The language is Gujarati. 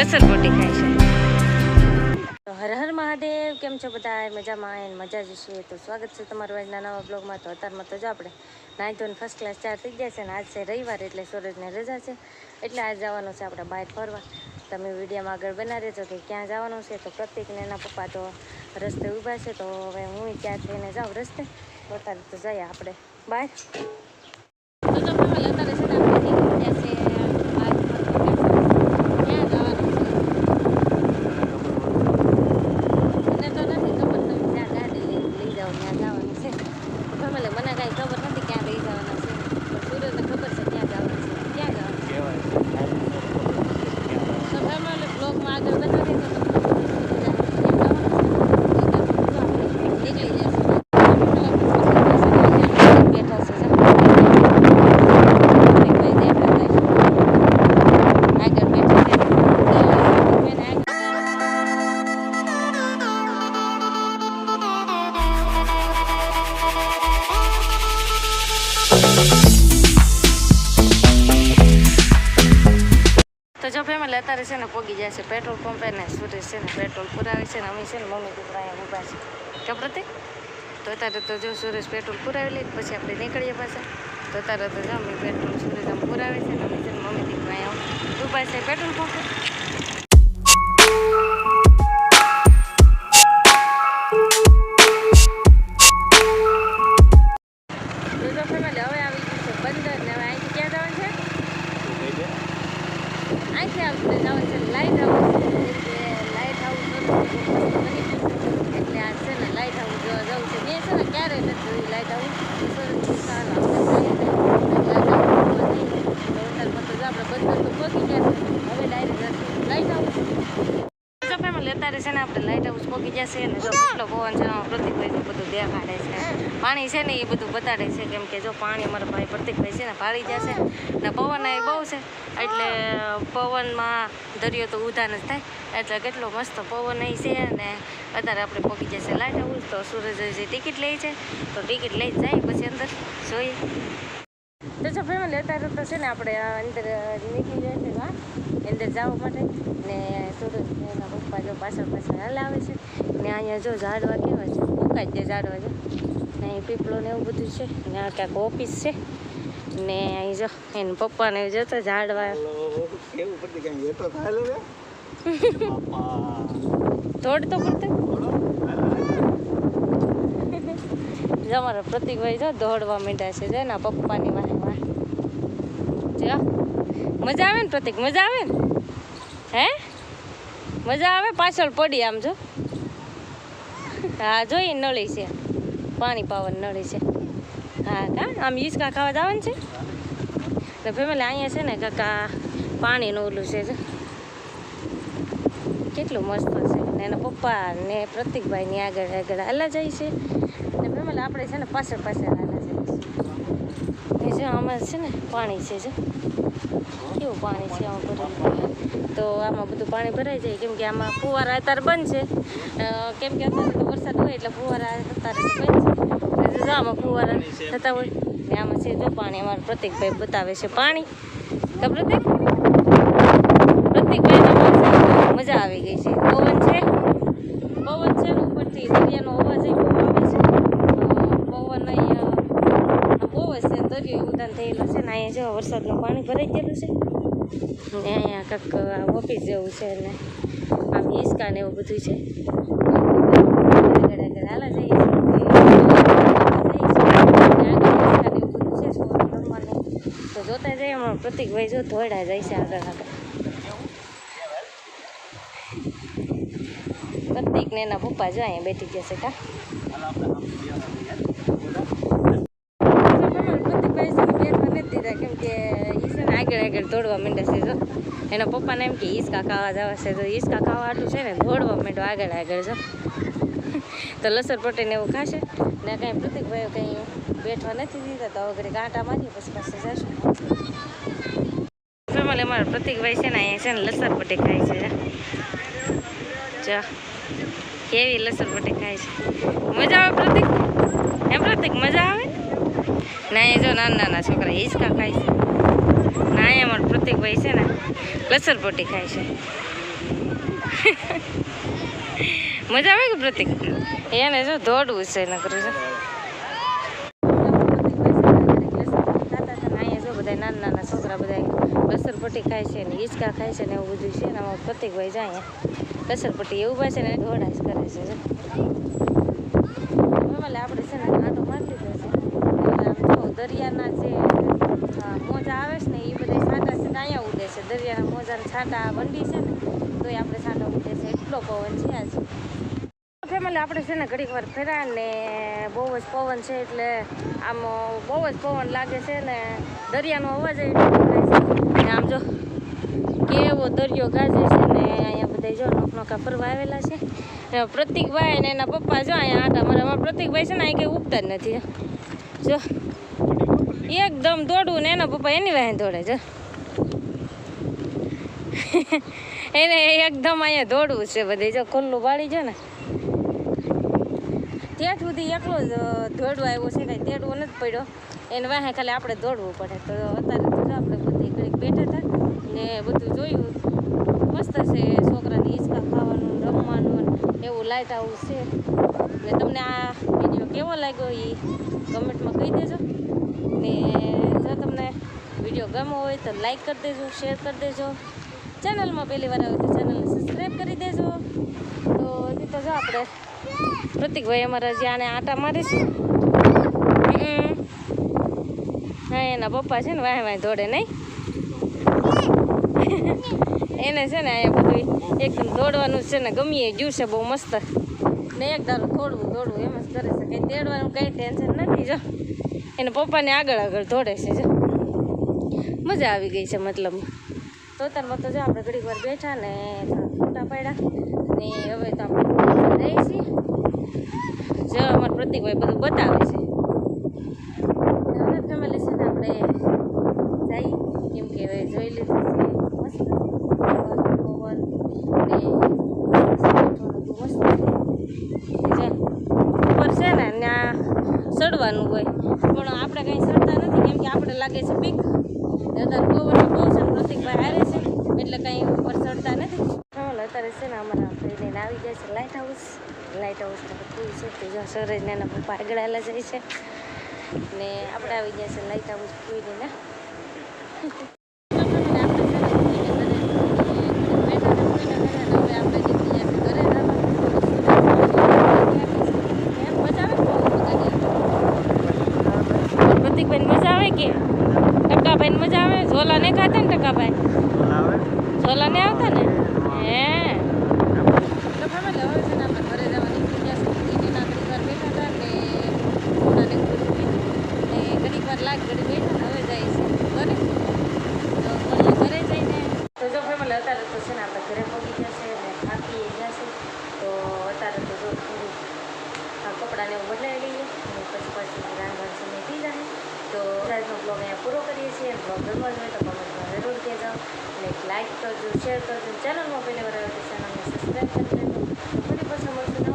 લસણપટ્ટી ખાય છે. હર હર મહાદેવ, કેમ છો બધા મજામાં એને મજા જ છે. તો સ્વાગત છે તમારું આજના નવા બ્લોગમાં તો અત્યારમાં તો જો આપણે નાઇન ધોરણ ફર્સ્ટ ક્લાસ ચાર થઈ ગયા છે અને આજ છે રવિવાર એટલે સૂરજને રજા છે. એટલે આજ જવાનું છે આપણે બહાર ફરવા. તમે વિડીયોમાં આગળ બના રહેજો કે ક્યાં જવાનું છે. તો પ્રતિકને એના પપ્પા તો રસ્તે ઊભા છે. તો હવે હું ત્યાં થઈને જાઉં રસ્તે. અત્યારે તો જઈએ આપણે બહાર. અત્યારે છે ને પોગી જાય છે પેટ્રોલ પંપે ને સુરેશ છે ને પેટ્રોલ પુરાવે છે ને અમે છે ને મમ્મી દીકરા અહીંયા ઊભા છે. કે પ્રતિક, તો અત્યારે તો જો સુરેશ પેટ્રોલ પુરાવી લે પછી આપણે નીકળીએ પાછા. તો અત્યારે તો જો અમે પેટ્રોલ સુરેશ આમ પુરાવે છે ને અમે છે ને મમ્મી દીકરા અહીંયા ઊભા છે પેટ્રોલ પંપે. પ્રતિકભાઈ બધું દેખાડે છે. પાણી છે ને એ બધું બતાડે છે. કેમ કે જો પાણી અમારા ભાઈ પ્રતિકભાઈ છે ને, ભાળી જશે. ને પવન એ બહુ છે. એટલે પવનમાં દરિયો તો ઉધાન જ થાય. એટલે કેટલો મસ્ત પવન એ છે ને, અત્યારે આપણે પહોંચી જશે લાઈટ આવું તો સુરજ જે ટિકિટ લે છે. તો ટિકિટ લઈ જાય પછી અંદર જોઈએ. તો જો ફેમિલી અત્યારે તો છે ને આપણે અંદર નીકળી જાય છે અંદર જવા માટે. ને સુરજ એના પપ્પા જો પાછળ પાછળ હલાવે છે. ને અહીંયા જો ઝાડવા કેવા છે. જાય ઝાડવા જો ને અહીં પીપળો ને એવું બધું છે. ને આ ક્યાંક ઓફિસ છે. ને અહીં જો એને પપ્પાને જતો ઝાડવા. કેવું પડતી. અમારા પ્રતિકભાઈ જો દોડવા માંડ્યા છે જાય એના પપ્પાની વાહે વાહ જો. મજા આવે ને પ્રતિક? મજા આવે ને? હે? મજા આવે? પાછળ પડી આમ જો. હા, જોઈએ, નળી છે. પાણી પાવાની નળી છે. હા, કા? આમ ઈસકા ખાવા જવાનું છે? ને ફેમિલી, અહીંયા છે ને કાકા, પાણીનું ઓલું છે કેટલું મસ્ત છે. ને એના પપ્પા ને પ્રતિકભાઈની આગળ આગળ હાલા જાય છે. ને ફેમિલી, આપણે છે ને પાછળ પાછળ હાલા જાય છે એ જો છે ને પાણી છે જો. કેવું પાણી છે આમાં ભરેલું તો આમાં બધું પાણી ભરાઈ જાય. કેમ કે આમાં ફુવારા અત્યારે બંધ છે. કેમ કે અત્યારે તો વરસાદ હોય એટલે ફુવારા અત્યારે બંધ છે. આમાં ફુવારા થતા હોય, ને આમાં છે જો પાણી. અમારા પ્રતિકભાઈ બતાવે છે પાણી. તો પ્રતિક? પ્રતિકભાઈ મજા આવી ગઈ છે. પવન છે? પવન છે ઉપરથી દરિયાનો અવાજ એ બહુ આવે છે અ, પવન અહીંયા આ બહુ જ છે દરિયો ઉદાન થયેલો છે ને અહીંયા જો વરસાદનું પાણી ભરાઈ ગયેલું છે. ને અહીંયા કંઈક ઓફિસ જેવું છે ને આમ હિસકા ને એવું બધું છે. આગળ જઈએ. તો જોતા જઈએ અમારો પ્રતિકભાઈ જો ધોડા જાય છે આગળ આગળ. પ્રતિક ને એના પપ્પા જો અહીંયા બેઠી છે કા પ્રતિકભાઈ છે ને બેઠવા નથી દીધા કેમ કે ઈ છે ને આગળ આગળ દોડવા માંડે છે જો. એના પપ્પાને એમ કે હિંચકા ખાવા જવા છે તો હિંચકા ખાવા આટલું છે ને, દોડવા માંડ્યો આગળ આગળ જો. તો લસર પટીને એવું ખાશે. ને, કાંઈ પ્રતિકભાઈ કંઈ બેઠવા નથી દીધા, તો ઘડી કાંટા મારીએ, પછી પાસે જશું. ફેમિલી, અમારા પ્રતિકભાઈ છે ને અહીંયા છે ને લસર પટે ખાય છે કેવી લસર પટ્ટી ખાય છે. મજા આવે પ્રતિક? એમ પ્રતિક, મજા આવે? ના, એ જો નાના નાના છોકરા હિંચકા ખાય છે. અહીંયા મારો પ્રતિકભાઈ છે ને લસર પટ્ટી ખાય છે. મજા આવે કે પ્રતિક? એને જો દોડવું છે ન કરું છે નાના નાના છોકરા બધા લસરપટ્ટી ખાય છે ને હિંચકા ખાય છે ને એવું બધું છે ને આમાં પ્રતિકભાઈ જાય લસરપટ્ટી એવું પાસે ને દોડાશ કરે છે આપણે છે ને લીધો છે દરિયાના જે અ, મોજા આવે છે ને એ બધા છાંટા છે ને અહીંયા ઉડે છે દરિયાના મોજાના છાંટા બંડી છે ને, તોય આપણે છાંટા ઉડે છે. એટલો પવન છે આજે. ફેમિલી આપણે છે ને ઘડીક વાર ફેર્યા ને બહુ જ પવન છે એટલે આમ બહુ જ પવન લાગે છે ને દરિયાનો અવાજ એટલો આમ જો કેવો દરિયો ગાજે છે ને અહીંયા બધા જો નોકનોકા ફરવા આવેલા છે. પ્રતિકભાઈ ને એના પપ્પા જો અહીંયા આટા મારે, અમારા પ્રતિકભાઈ છે ને અહીં કંઈ ઉગતા જ નથી. જો, એકદમ દોડવું ને એના પપ્પા એની વાહે દોડે, જો. એને એકદમ અહીંયા દોડવું છે બધે. જો ખુલ્લું પાડી છે ને. ત્યાં સુધી એકલો જ દોડવા આવ્યો છે કાંઈ. તેડવો નથી પડ્યો. એને વાહે ખાલી આપણે દોડવું પડે. તો અત્યારે તો આપણે બધી ઘડીક બેઠા હતા ને બધું જોયું. મસ્ત છે છોકરાને હિંચકા ખાવાનું, રમવાનું એવું લાઇટ આવું છે. ને તમને આ વીડિયો કેવો લાગ્યો એ કમેન્ટમાં કહી દેજો. ને જો તમને વીડિયો ગમો હોય તો લાઈક કરી દેજો શેર કરી દેજો. ચેનલમાં પહેલી વાર આવે તો ચેનલને સબસ્ક્રાઈબ કરી દેજો. તો હજી તો જો આપણે પ્રતિકભાઈ અમારા જે આને આટા મારે છે. હા, એના પપ્પા છે ને વાય વાય દોડે નહીં એને છે ને અહીંયા બધું એકદમ દોડવાનું છે ને ગમીએ ગયું છે બહુ મસ્ત. ને એક દારું દોડવું દોડવું, એમ જ કરે છે. કંઈ તેડવાનું કંઈ ટેન્શન નથી, જો. એને પપ્પાને આગળ આગળ દોડે છે, જો. મજા આવી ગઈ છે મતલબ. તો તારમાં તો જો આપણે ઘડીક વાર બેઠા ને ફોટા પાડ્યા. ને હવે તો આપણે રહીએ છીએ જો અમારા પ્રતિકભાઈ બધું બતાવે છે. ફેમિલી છે ને આપણે જઈએ. કેમ કે હવે જોઈ લીધું છે. મસ્ત પવન ને ઉપર છે ને ત્યાં ચડવાનું હોય. પણ આપણે કંઈ ચડતા નથી. કેમ કે આપણે લાગે છે પીક અત્યારે પવન બહુ છે હારે છે. એટલે કંઈ ઉપર ચડતા નથી ચાલો અત્યારે છે ને અમારા ફ્રેન્ડ આવી જાય છે લાઇટ હાઉસ લાઇટ હાઉસ બધું છે તે જો સરેજ એના પપ્પા આગળ આવેલા જાય છે ને આપણે આવી જાય છે લાઇટ હાઉસ પૂરીને પ્રતિકભાઈ મજા આવે કે ટકાભાઈ મજા આવે ઝોલા નહીં ખાતા ને ટકાભાઈ ઝોલા ને આવતા ને હે તો ફેમિલી હવે છે ને આપણે ઘરે જવા નીકળી જશું એના ઘડીક વાર બેઠા હતા ને થોડાને બધું પીધું ને ઘડીક વાર લાગ ઘડી બેઠા હવે જાય છે ઘરે તો મળીએ ઘરે જઈને તો જો ફેમિલી અત્યારે તો છે ને આપણે ઘરે પહોંચી જશે ને થાકી જશે તો અત્યારે તો જો થોડું આ કપડાને એવું બદલાઈ લઈએ અને પછી પછી રાંધણ છે ને થઈ જાય તો આજનો બ્લોગ અહીંયા પૂરો કરીએ છીએ. બ્લોગ ગમવા જોઈએ તો કોમેન્ટમાં જરૂર કહેજો. અને લાઇક કરજો શેર કરજો. ચેનલમાં પહેલી વાર આવે તો ચેનલને સબસ્ક્રાઈબ કરી દેજો ફરી પાછા મળશું.